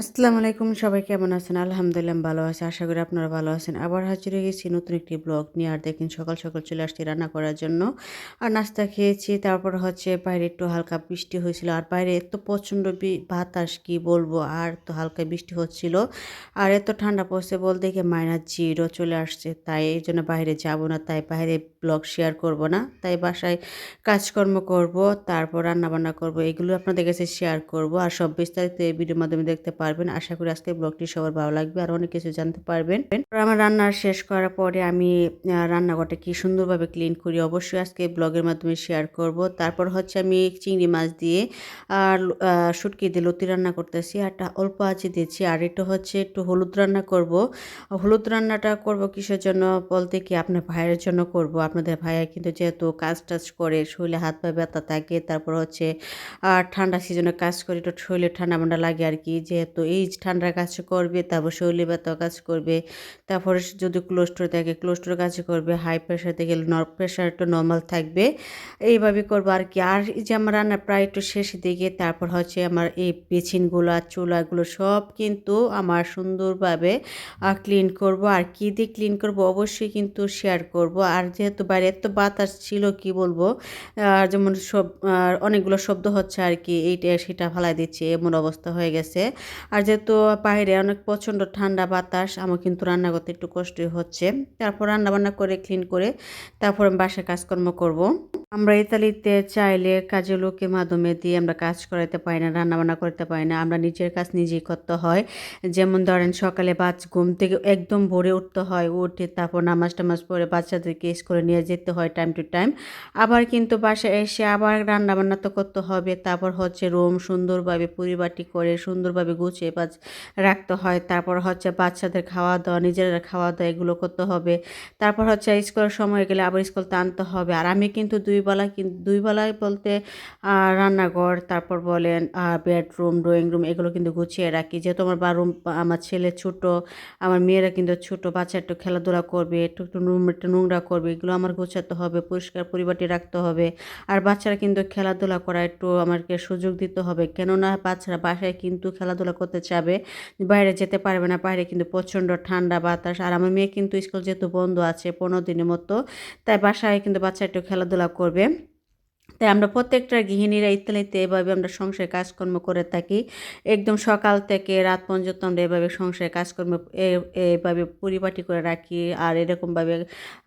আসসালামু আলাইকুম, সবাই কেমন আছেন? আলহামদুলিল্লাহ ভালো আছি, আশা করি আপনারা ভালো আছেন। আবার হাজির হয়ে গেছি নতুন একটি ব্লগ নিয়ে, আর দেখেন সকাল সকাল চলে আসছি রান্না করার জন্য। আর নাস্তা খেয়েছি, তারপর হচ্ছে বাইরে একটু হালকা বৃষ্টি হয়েছিল। আর বাইরে এত প্রচণ্ড বাতাস, কি বলব, আর তো হালকা বৃষ্টি হচ্ছিল। আর এত ঠান্ডা পড়ছে বলতে গিয়ে মাইনাস জিরো চলে আসছে। তাই এই জন্য বাইরে যাব না, তাই বাইরে ব্লগ শেয়ার করব না। তাই বাসায় কাজকর্ম করব, তারপর রান্না বান্না করব, এগুলো আপনাদের কাছে শেয়ার করব। আর সব বিস্তারিত এই ভিডিওর মাধ্যমে দেখতে পারবেন। আশা করি আজকে ব্লগটি সবার ভালো লাগবে আর অনেক কিছু জানতে পারবেন। আমার রান্না শেষ করার পরে আমি রান্নাঘরটা কি সুন্দরভাবে ক্লিন করি অবশ্যই আজকে ব্লগের মাধ্যমে শেয়ার করব। তারপর হচ্ছে আমি চিংড়ি মাছ দিয়ে আর শুটকি দিয়ে লতি রান্না করতেছি। আর অল্প আঁচে দিয়েছি আর এটা হচ্ছে একটু হলুদ রান্না করব। হলুদ রান্নাটা করব কিসের জন্য বলতে কি আপনার ভাইয়ের জন্য করব। আপনাদের ভাইয়া কিন্তু যেহেতু কাজ টাজ করে, শরীরে হাত পা ব্যথা থাকে, তারপর হচ্ছে আর ঠান্ডা সিজনে কাজ করে একটু শরীরে ঠান্ডা মান্ডা লাগে আর কি, যেহেতু এই ঠান্ডার কাজ করবে, তারপর শরীরে ব্যথা কাজ করবে, তারপরে যদি ক্লোস্টোর থাকে ক্লোস্টোর কাজ করবে হাই প্রেশার থেকে প্রেশার একটু নর্মাল থাকবে। এইভাবে করব আর কি। আর যে আমার রান্না প্রায় একটু শেষের দিকে, তারপর হচ্ছে আমার এই পেছিনগুলো আর চুলাগুলো সব কিন্তু আমার সুন্দরভাবে ক্লিন করব। আর কী দিয়ে ক্লিন করব অবশ্যই কিন্তু শেয়ার করব। আর যেহেতু বাইরে এত বাতাস ছিল, কি বলব? আর যেমন সব অনেকগুলো শব্দ হচ্ছে আর কি, এইটা সেটা ফালাই দিচ্ছে, এমন অবস্থা হয়ে গেছে। আর যেহেতু বাইরে অনেক প্রচণ্ড ঠান্ডা বাতাস, আমার কিন্তু রান্না করতে একটু কষ্টই হচ্ছে। তারপর রান্নাবান্না করে ক্লিন করে, তারপর বাসায় কাজকর্ম করব। আমরা ইতালিতে চাইলে কাজে লোকের মাধ্যমে দিয়ে আমরা কাজ করাতে পারি না, রান্নাবান্না করতে পারি না। আমরা নিজের কাজ নিজেই করতে হয়। যেমন ধরেন সকালে বাচ ঘুম থেকে একদম ভোরে উঠতে হয়, উঠে তারপর নামাজ টামাজ পরে বাচ্চাদেরকে স্কুলে নিয়ে যেতে হয় টাইম টু টাইম আবার কিন্তু বাসায় এসে আবার রান্নাবান্না তো করতে হবে। তারপর হচ্ছে রুম সুন্দরভাবে পরিবারটি করে সুন্দরভাবে গুছিয়ে বাজ রাখতে হয়। তারপর হচ্ছে বাচ্চাদের খাওয়া দাওয়া, নিজেরা খাওয়া দাওয়া এগুলো করতে হবে। তারপর হচ্ছে স্কুলের সময় গেলে আবার স্কুল আনতে হবে। আর আমি কিন্তু দুই বেলা কিন্তু দুই বেলায় বলতে রান্নাঘর, তারপর বলেন বেডরুম, ড্রয়িং রুম এগুলো কিন্তু গুছিয়ে রাখি। যেহেতু আমার বারুম আমার ছেলে ছোট, আমার মেয়েরা কিন্তু ছোট, বাচ্চা একটু খেলাধুলা করবে, একটু একটু রুম একটু নোংরা করবে, এগুলো আমার গোছাতে হবে, পরিষ্কার পরিপাটি রাখতে হবে। আর বাচ্চারা কিন্তু খেলাধুলা করা একটু আমাকে সুযোগ দিতে হবে। কেননা বাচ্চারা বাসায় কিন্তু খেলাধুলা করতে চাবে, বাইরে যেতে পারবে না, বাইরে কিন্তু প্রচণ্ড ঠান্ডা বাতাস। আর আমার মেয়ে কিন্তু স্কুল যেহেতু বন্ধ আছে পনেরো দিনের মতো, তাই বাসায় কিন্তু বাচ্চা একটু খেলাধুলা করবে তাই আমরা প্রত্যেকটা গৃহিণীরা ইত্যাদিতে এভাবে আমরা সংসারে কাজকর্ম করে থাকি। একদম সকাল থেকে রাত পর্যন্ত আমরা এভাবে সংসারে কাজকর্ম এভাবে পরিপাটি করে রাখি। আর এরকমভাবে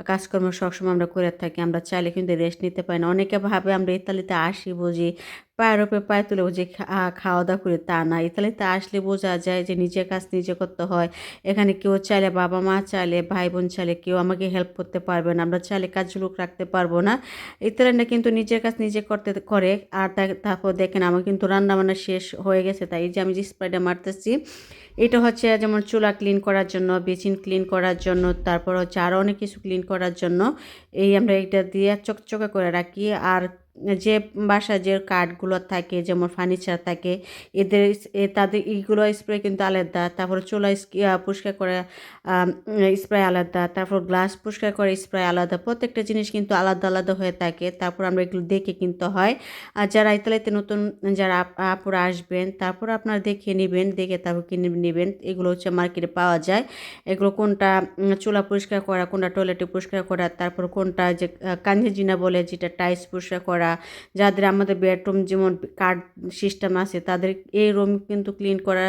কাজকর্ম সবসময় আমরা করে থাকি। আমরা চাইলে কিন্তু রেস্ট নিতে পারি না। অনেকে ভাবে আমরা ইতালিতে আসি, বুঝি। পায়ের ওপরে পায়ে তুলে খা- খাওয়া দাওয়া করে তা না ইতালিতে আসলে বোঝা যায় যে নিজের কাজ নিজে করতে হয়। এখানে কেউ চাইলে বাবা মা চাইলে ভাই বোন চাইলে কেউ আমাকে হেল্প করতে পারবে না। আমরা চাইলে কাজ লোক রাখতে পারব না। ইতালিয়ানরা কিন্তু নিজের কাজ নিজে করতে করে। আর তারপর দেখেন আমার কিন্তু রান্না বান্না শেষ হয়ে গেছে। তাই যে আমি যে স্প্রাইটা মারতেছি, এটা হচ্ছে যেমন চুলা ক্লিন করার জন্য বেচিন ক্লিন করার জন্য, তারপর হচ্ছে আরও অনেক কিছু ক্লিন করার জন্য। এই আমরা এটা দিয়ে চকচকে করে রাখি। আর যে বাসায় যে কাঠগুলো থাকে, যেমন ফার্নিচার থাকে, এদের তাদের এইগুলো স্প্রে কিন্তু আলাদা। তারপর চুলা পরিষ্কার করা স্প্রে আলাদা। তারপর গ্লাস পরিষ্কার করে স্প্রে আলাদা। প্রত্যেকটা জিনিস কিন্তু আলাদা আলাদা হয়ে থাকে। তারপর আমরা এগুলো দেখে কিনতে হয়। আর যারা ইতালিতে নতুন, যারা আপ- আপুরা আসবেন, তারপর আপনারা দেখে নেবেন, দেখে তারপর কিনে নেবেন। এগুলো হচ্ছে মার্কেটে পাওয়া যায়। এগুলো কোনটা চুলা পরিষ্কার করা, কোনটা টয়লেটে পরিষ্কার করা, তারপর কোনটা যে কাঞ্জেজিনা বলে যেটা টাইলস পরিষ্কার করা যাদের আমাদের বেডরুম যেমন কার্ড সিস্টেম আছে, তাদের এই রুম কিন্তু ক্লিন করা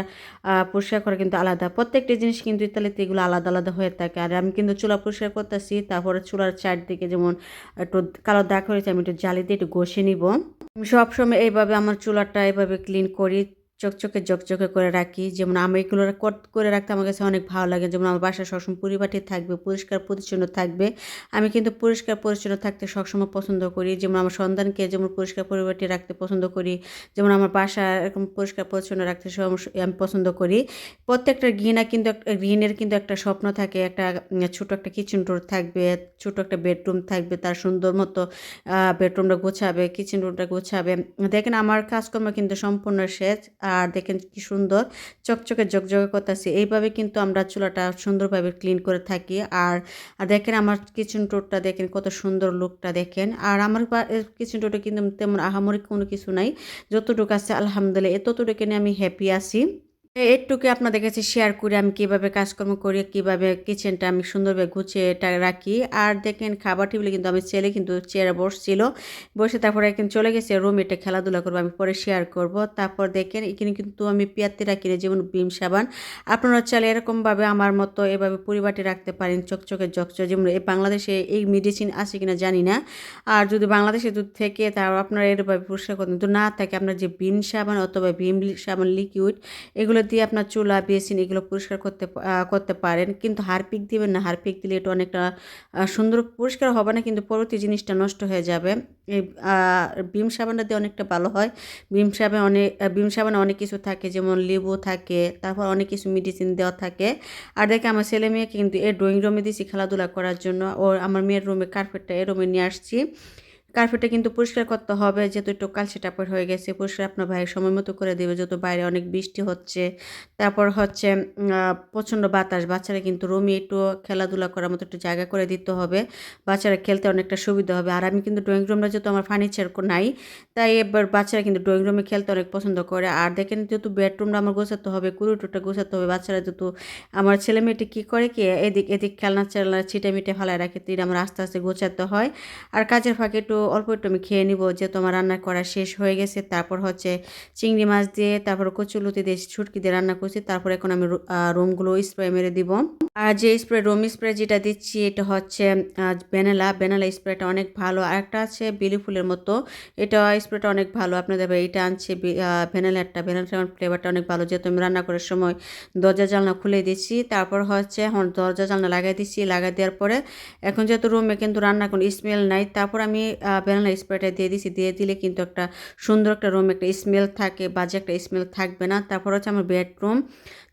পরিষ্কার করা কিন্তু আলাদা। প্রত্যেকটা জিনিস কিন্তু ইতালিতে এগুলো আলাদা আলাদা হয়ে থাকে। আর আমি কিন্তু চুলা পরিষ্কার করতেছি, তারপরে চুলার চারদিকে যেমন একটু কালো দাগ হয়েছে, আমি একটু জালি দিয়ে একটু ঘষে নিব। আমি সবসময় এইভাবে আমার চুলাটা এইভাবে ক্লিন করি। চকচকে চকচকে করে রাখি। যেমন আমি এগুলো কর- রাখতে আমার কাছে অনেক ভালো লাগে। যেমন আমার বাসা সবসময় পরিপাটি থাকবে, পরিষ্কার পরিচ্ছন্ন থাকবে। আমি কিন্তু পরিষ্কার পরিচ্ছন্ন থাকতে সবসময় পছন্দ করি। যেমন আমার সন্তানকে যেমন পরিষ্কার পরিপাটি রাখতে পছন্দ করি। যেমন আমার বাসা এরকম পরিষ্কার পরিচ্ছন্ন রাখতে আমি পছন্দ করি। প্রত্যেকটা গৃহিণা কিন্তু একটা কিন্তু একটা স্বপ্ন থাকে, একটা ছোট একটা কিচেন রুম থাকবে, ছোট একটা বেডরুম থাকবে, তার সুন্দর মতো বেডরুমটা গোছাবে কিচেন রুমটা গোছাবে। দেখেন আমার কাজকর্ম কিন্তু সম্পূর্ণ শেষ আর দেখেন কি সুন্দর চকচকে জকজকে করতেছে। এইভাবে কিন্তু আমরা চুলাটা সুন্দরভাবে ক্লিন করে থাকি। আর দেখেন আমার কিচেন টোরটা দেখেন কত সুন্দর লুকটা দেখেন। আর আমার কিচেন টোটে কিন্তু তেমন আহামরিক কোনো কিছু নাই। যতটুকু আছে আলহামদুলিল্লাহ, এতটুকু নিয়ে আমি হ্যাপি আছি। একটুকে আপনাদের কাছে শেয়ার করি আমি কীভাবে কাজকর্ম করি, কীভাবে কিচেনটা আমি সুন্দরভাবে গুছিয়ে এটা রাখি। আর দেখেন, খাবার টেবিলে কিন্তু আমি ছেলে কিন্তু চেয়ারে বসছিল। বসে তারপরে কিন্তু চলে গেছে রুম এটা খেলাধুলা করব, আমি পরে শেয়ার করব। তারপর দেখেন, এখানে কিন্তু আমি পেয়াতি রাখি না যেমন বিম সাবান। আপনারা চাইলে এরকমভাবে আমার মতো এভাবে পরিবারটি রাখতে পারেন, চকচকে চকচক। যেমন এই বাংলাদেশে এই মেডিসিন আছে কিনা জানি না। আর যদি বাংলাদেশে যদি থেকে তার আপনারা এরভাবে পরিষ্কার করতেন কিন্তু না থাকে আপনার যে বিম সাবান অথবা ভীম সাবান লিকুইড এগুলো দিয়ে আপনার চুলা, বেসিন এগুলো পরিষ্কার করতে করতে পারেন। কিন্তু হারপিক দিবেন না, হারপিক দিলে এটা অনেকটা সুন্দর পরিষ্কার হবে না, কিন্তু পরবর্তী জিনিসটা নষ্ট হয়ে যাবে। এই বিম সাবানটা দিয়ে অনেকটা ভালো হয়। বিম সাবান অনেক বিম সাবানে অনেক কিছু থাকে, যেমন লেবু থাকে, তারপর অনেক কিছু মেডিসিন দেওয়া থাকে। আর দেখে আমার ছেলে মেয়েকে কিন্তু এই ড্রয়িং রুমে দিয়েছি খেলাধুলা করার জন্য। ও আমার মেয়ের রুমে কার্পেটটা এই রুমে নিয়ে আসছি। কার্পেটটা কিন্তু পরিষ্কার করতে হবে, যেহেতু একটু কালচে টাপের হয়ে গেছে, পরিষ্কার আপনার ভাইয়ের সময় মতো করে দেবে, যেহেতু বাইরে অনেক বৃষ্টি হচ্ছে। তারপর হচ্ছে প্রচণ্ড বাতাস, বাচ্চারা কিন্তু রুমে একটু খেলাধুলা করার মতো একটু জায়গা করে দিতে হবে। বাচ্চারা খেলতে অনেকটা সুবিধা হবে। আর আমি কিন্তু ড্রয়িং রুমটা যেহেতু আমার ফার্নিচার নাই, তাই এবার বাচ্চারা কিন্তু ড্রয়িং রুমে খেলতে অনেক পছন্দ করে। আর দেখেন যেহেতু বেডরুমটা আমার গোছাতে হবে কুরুটুটা গোছাতে হবে, বাচ্চারা যেহেতু আমার ছেলে মেয়েটি কী করে কি এদিক এদিক খেলনা চেলনা ছিটে মিটে ফেলায় রাখে তিন আমার আস্তে আস্তে গোছাতে হয়। আর কাজের ফাঁকে একটু অল্প একটু আমি খেয়ে নিব যে তোমার রান্না করা শেষ হয়ে গেছে। তারপর হচ্ছে চিংড়ি মাছ দিয়ে, তারপর কচুলুতি দিয়ে, ছুটকি দিয়ে রান্না করছি। তারপর এখন আমি রুমগুলো স্প্রে মেরে দিব। আর যে স্প্রে রুম স্প্রে যেটা দিচ্ছি, এটা হচ্ছে বেনালা বেনালা স্প্রেটা অনেক ভালো। আর একটা আছে বিলি ফুলের মতো। এটা স্প্রেটা অনেক ভালো। আপনাদের এটা আনছে ভ্যানেলারটা ভ্যানেলার ফ্লেভারটা অনেক ভালো। যেহেতু আমি রান্না করার সময় দরজা জানলা খুলে দিচ্ছি, তারপর হচ্ছে এখন দরজা জানলা লাগাই দিচ্ছি। লাগাই দেওয়ার পরে এখন যেহেতু রুমে কিন্তু রান্না কোনো স্মেল নাই, তারপর আমি ভ্যানেলা স্প্রেটা দিয়ে দিছি, দিয়ে দিলে কিন্তু একটা সুন্দর একটা রুম একটা স্মেল থাকে, বাজে একটা স্মেল থাকবে না। তারপর হচ্ছে আমার বেডরুম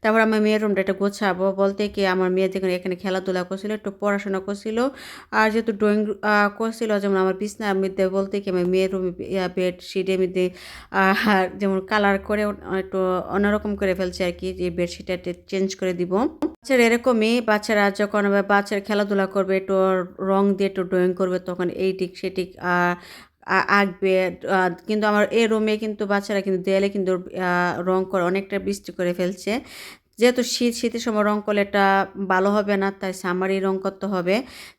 তারপর আমার মেয়ের রুমটা একটু গোছাবো। বলতে কি, আমার মেয়ে যেখানে এখানে খেলাধুলা করছিল, একটু পড়াশোনা করছিল। আর যেহেতু ড্রয়িং করছিল, যেমন আমার বিছনার মধ্যে বলতে কি, আমার মেয়ের রুমে বেডশিটের মধ্যে যেমন কালার করে একটু অন্যরকম করে ফেলছে আর কি, যে বেডশিটটা চেঞ্জ করে দিব। বাচ্চারা এরকমই, বাচ্চারা যখন বাচ্চারা খেলাধুলা করবে, একটু রং দিয়ে একটু ড্রয়িং করবে, তখন এই দিক সেটিক আঁকবে কিন্তু আমার এ রুমে কিন্তু বাচ্চারা কিন্তু দেয়ালে কিন্তু রং করে, অনেকটা বৃষ্টি করে ফেলছে। যেহেতু শীত, শীতের সময় রং করলে এটা ভালো হবে না, তাই সামারি রং করতে হবে।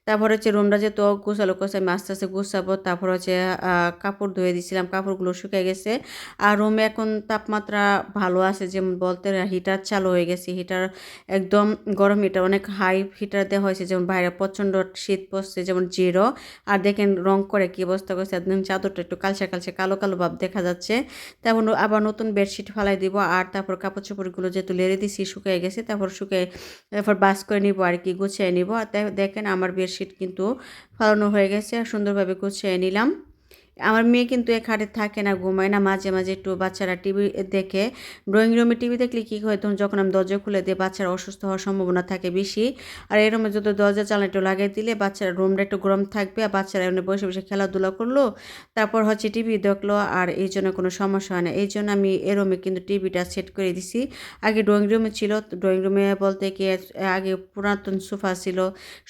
তারপর হচ্ছে রুমটা যেহেতু গুছালো করছে আমি আস্তে আস্তে গুছাবো। তারপর হচ্ছে কাপড় ধুয়ে দিয়েছিলাম কাপড়গুলো শুকিয়ে গেছে। আর রুমে এখন তাপমাত্রা ভালো আছে, যেমন বলতে হিটার চালু হয়ে গেছে। হিটার একদম গরম হিটার অনেক হাই হিটার দেওয়া হয়েছে, যেমন বাইরে প্রচণ্ড শীত পড়ছে, যেমন জিরো আর দেখেন রং করে কি অবস্থা করছে, একদম চাদরটা একটু কালচে কালচে কালো কালো ভাব দেখা যাচ্ছে। তারপর আবার নতুন বেডশিট ফালাই দিব। আর তারপর কাপড় চোপড়গুলো যেহেতু লেড়ে দিছি শুকিয়ে গেছে, তারপর শুকিয়ে, তারপর বাস করে নিব আর কি, গুছিয়ে নিব। আর দেখেন আমার বেডশিট কিন্তু ফালানো হয়ে গেছে আর সুন্দরভাবে গুছিয়ে নিলাম। আমার মেয়ে কিন্তু হাটে থাকে না, ঘুমায় না। মাঝে মাঝে একটু বাচ্চারা টিভি দেখে, ড্রয়িং রুমে টিভি দেখলে কী হয়, তখন যখন আমি দরজা খুলে দিই বাচ্চারা অসুস্থ হওয়ার সম্ভাবনা থাকে বেশি। আর এই রুমে যদি দরজা চালা একটু লাগিয়ে দিলে বাচ্চারা রুমটা একটু গরম থাকবে আর বাচ্চারা এমনি বসে বসে খেলাধুলা করল, তারপর হচ্ছে টিভি দেখল আর এই জন্য কোনো সমস্যা হয় না। এই জন্য আমি এ রুমে কিন্তু টিভিটা সেট করে দিছি। আগে ড্রয়িং রুমে ছিল, ড্রয়িং রুমে বলতে কি আগে পুরাতন সোফা ছিল,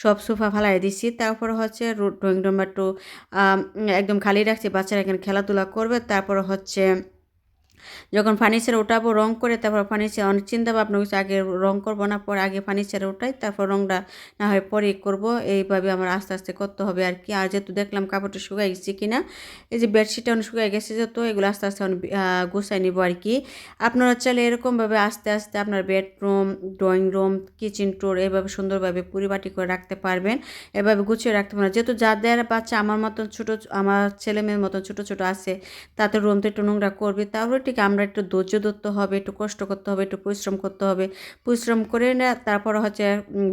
সব সোফা ফালাই দিছি। তারপর হচ্ছে ড্রয়িং রুমে একটু একদম খালি রাখ রাখছি বাচ্চারা এখানে খেলাধুলা করবে তারপর হচ্ছে যখন ফার্নিচার ওঠাবো রং করে, তারপর ফার্নিচার অনেক চিন্তা ভাবনা করছি, আগে রং করব না, পরে আগে ফার্নিচার ওঠাই তারপর রংটা না হয় পরে করব। এইভাবে আমার আস্তে আস্তে করতে হবে আর কি। আর যেহেতু দেখলাম কাপড়টা শুকাই গেছে কিনা, এই যে বেডশিটটা অনেক শুকাই গেছে যেহেতু, এগুলো আস্তে আস্তে গুছাই নিব আর কি। আপনারা চাইলে এরকমভাবে আস্তে আস্তে আপনার বেডরুম, ড্রয়িং রুম, কিচেন টোর এভাবে সুন্দরভাবে পরিপাটি করে রাখতে পারবেন। এভাবে গুছিয়ে রাখতে পারেন যেহেতু যাদের বাচ্চা, আমার মতন ছোটো, আমার ছেলে মেয়ের মতন ছোটো ছোটো আছে তাতে রুমটা একটু নোংরা করবে, তাহলে ঠিক আমরা একটু ধৈর্য ধরতে হবে, একটু কষ্ট করতে হবে, একটু পরিশ্রম করতে হবে। পরিশ্রম করে না, তারপর হচ্ছে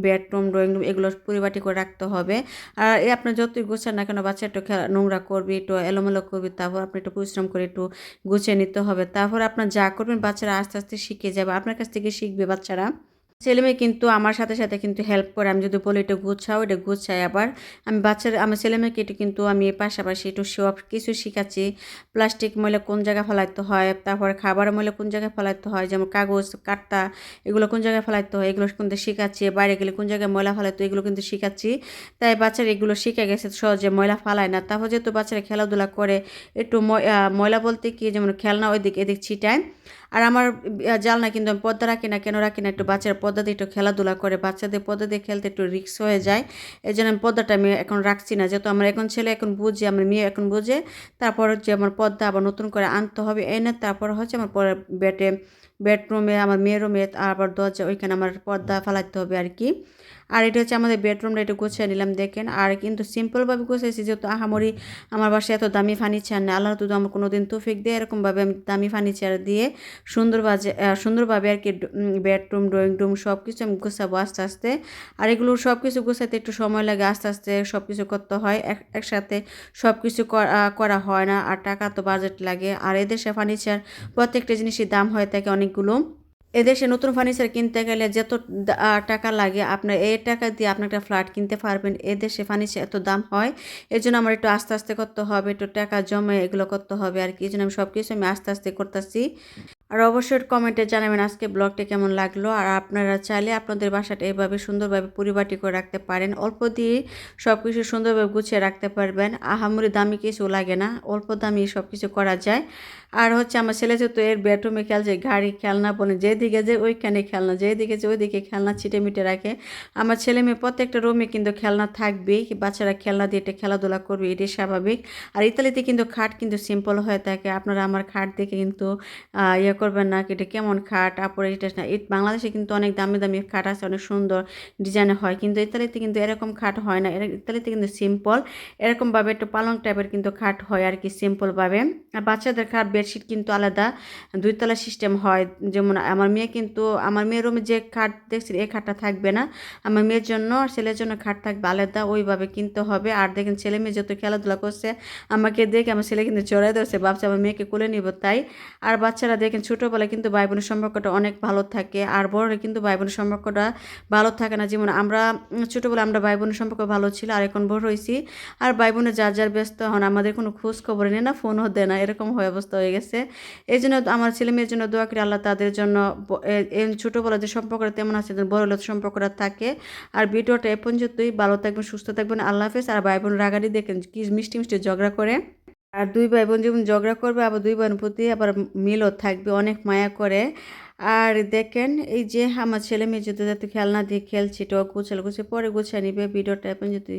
বেডরুম ড্রয়িং রুম এগুলো পরিপাটি করে রাখতে হবে। আর আপনার যতই গোছান না কেন, বাচ্চা একটু খেলা, নোংরা করবে, একটু এলোমেলো করবে, তারপর আপনি একটু পরিশ্রম করে একটু গুছিয়ে নিতে হবে। তারপর আপনার যা করবেন, বাচ্চারা আস্তে আস্তে শিখে যাবে। আপনার কাছ থেকে শিখবে বাচ্চারা। ছেলেমেয়ে কিন্তু আমার সাথে সাথে কিন্তু হেল্প করে। আমি যদি বলি, এটা গুছাও এটা গুছাই আবার। আমি বাচ্চার, আমার ছেলেমেয়েকে এটা কিন্তু আমি পাশাপাশি একটু সব কিছু শিখাচ্ছি। প্লাস্টিক ময়লা কোন জায়গায় ফেলাইতে হয়, তারপর খাবার ময়লা কোন জায়গায় ফেলাইতে হয়, যেমন কাগজ, কাটতা, এগুলো কোন জায়গায় ফেলাইতে হয়, এগুলো কিন্তু শিখাচ্ছি। বাইরে গেলে কোন জায়গায় ময়লা ফেলাইতো এগুলো কিন্তু শিখাচ্ছি। তাই বাচ্চারা এগুলো শিখে গেছে, সহজে ময়লা ফালায় না। তারপর যেহেতু বাচ্চারা খেলাধুলা করে, একটু ময়লা বলতে কি, যেমন খেলনা ওই দিক এদিক ছিটায়। আর আমার জাল না কিন্তু আমি পর্দা রাখি না, কেন রাখি না? একটু বাচ্চারা পর্দা দিয়ে একটু খেলাধুলা করে, বাচ্চাদের পর্দা দিয়ে খেলতে একটু রিক্স হয়ে যায়। এই জন্য আমি পর্দাটা আমি এখন রাখছি না, যেহেতু আমার এখন ছেলে এখন বুঝে, আমার মেয়ে এখন বুঝে। তারপর হচ্ছে আমার পর্দা আবার নতুন করে আনতে হবে, এনে তারপর হচ্ছে আমার পরে বেডে বেডরুমে, আমার মেয়ের রুমে আবার দরজা, ওইখানে আমার পর্দা ফালাইতে হবে আর কি। আর এটা হচ্ছে আমাদের বেডরুমটা একটু গুছিয়ে নিলাম, দেখেন। আর কিন্তু সিম্পলভাবে গুছিয়েছি যেহেতু আহামরি আমার বাসায় এত দামি ফার্নিচার নেই আল্লাহ তো আমার কোনো দিন তুফিক দিয়ে, এরকমভাবে আমি দামি ফার্নিচার দিয়ে সুন্দরভাবে সুন্দরভাবে আর কি বেডরুম, ড্রয়িং রুম সব কিছু আমি গুছাবো আস্তে আস্তে। আর এগুলো সব কিছু গুছাতে একটু সময় লাগে, আস্তে আস্তে সব কিছু করতে হয়, এক, একসাথে সব কিছু করা হয় না, আর টাকা তো বাজেট লাগে। আর এদেশে ফার্নিচার প্রত্যেকটা জিনিসের দাম হয়ে থাকে অনেকগুলো। এদেশে নতুন ফার্নিচার কিনতে গেলে যত টাকা লাগে আপনার এই টাকা দিয়ে আপনি একটা ফ্ল্যাট কিনতে পারবেন। এদেশে ফার্নিচার এত দাম হয় এর জন্য আমার একটু আস্তে আস্তে করতে হবে, একটু টাকা জমে এগুলো করতে হবে আর কি। এই জন্য আমি সব কিছু আমি আস্তে আস্তে করতেছি। আর অবশ্যই কমেন্টে জানাবেন আজকে ব্লগটা কেমন লাগল। আর আপনারা চাইলে আপনাদের বাসাটা এভাবে সুন্দরভাবে পরিপাটি করে রাখতে পারেন। অল্প দিয়ে সব কিছু সুন্দরভাবে গুছিয়ে রাখতে পারবেন। আহামরি দামি কিছু লাগে না, অল্প দামি সব কিছু করা যায়। আর হচ্ছে আমার ছেলে যেহেতু এর বেডরুমে খেলছে, গাড়ি, খেলনা বলে যেদিকে যে ওইখানে খেলনা, যেদিকে যে ওইদিকে খেলনা ছিটে মিটে রাখে। আমার ছেলে মেয়ে প্রত্যেকটা রুমে কিন্তু খেলনা থাকবেই, বাচ্চারা খেলনা দিয়ে এটা খেলাধুলা করবে, এটাই স্বাভাবিক। আর ইতালিতে কিন্তু খাট কিন্তু সিম্পল হয়ে থাকে। আপনারা আমার খাট দেখে কিন্তু ইয়ে করবেন না, এটা কেমন খাট তারপরে এটা না বাংলাদেশে কিন্তু অনেক দামি দামি খাট আছে, অনেক সুন্দর ডিজাইনের হয়। কিন্তু ইতালিতে কিন্তু এরকম খাট হয় না। ইতালিতে কিন্তু সিম্পল এরকমভাবে একটু পালং টাইপের কিন্তু খাট হয় আর কি সিম্পলভাবে আর বাচ্চাদের খাট বেডশিট কিন্তু আলাদা, দুইতলা সিস্টেম হয়। যেমন আমার মেয়ে কিন্তু, আমার মেয়ের রুমে যে খাট দেখছি, এই খাটটা থাকবে না। আমার মেয়ের জন্য আর ছেলের জন্য খাট থাকবে আলাদা, ওইভাবে কিনতে হবে। আর দেখেন ছেলে মেয়ে যত খেলাধুলা করছে, আমাকে দেখে আমার ছেলে কিন্তু চড়াই ধরছে, ভাবছে আমার মেয়েকে কোলে নিব। তাই আর বাচ্চারা দেখেন ছোটোবেলায় কিন্তু ভাই বোনের সম্পর্কটা অনেক ভালো থাকে, আর বড়রা কিন্তু ভাই বোনের সম্পর্কটা ভালো থাকে না। যেমন আমরা, ছোটোবেলায় আমরা ভাই বোনের সম্পর্ক ভালো ছিল, আর এখন বড় হয়েছি, আর ভাই বোনে যার যার ব্যস্ত হন, আমাদের কোনো খোঁজ খবর নেই না, ফোনও দেয় না, এরকম হয়ে অবস্থা হয়ে গেছে। এই জন্য আমার ছেলে মেয়ের জন্য দোয়া করি আল্লাহ তাদের জন্য ব- এই ছোটোবেলা যে সম্পর্কটা তেমন আছে বড় হলে সম্পর্কটা থাকে। আর ভিডিওটা এ পর্যন্তই, ভালো থাকবেন, সুস্থ থাকবেন, আল্লাহ হাফেজ। আর ভাই বোন রাগারি দেখেন, কি মিষ্টি মিষ্টি ঝগড়া করে। আর দুই ভাই বোন যেমন ঝগড়া করবে, আবার দুই বোন প্রতি আবার মিলও থাকবে, অনেক মায়া করে। আর দেখেন, এই যে আমার ছেলে মেয়ে যদি যাতে খেলনা দিয়ে খেলছে, টক গুছাল গুছিয়ে পরে গুছিয়ে নিবে ভিডিওটা এখন যদি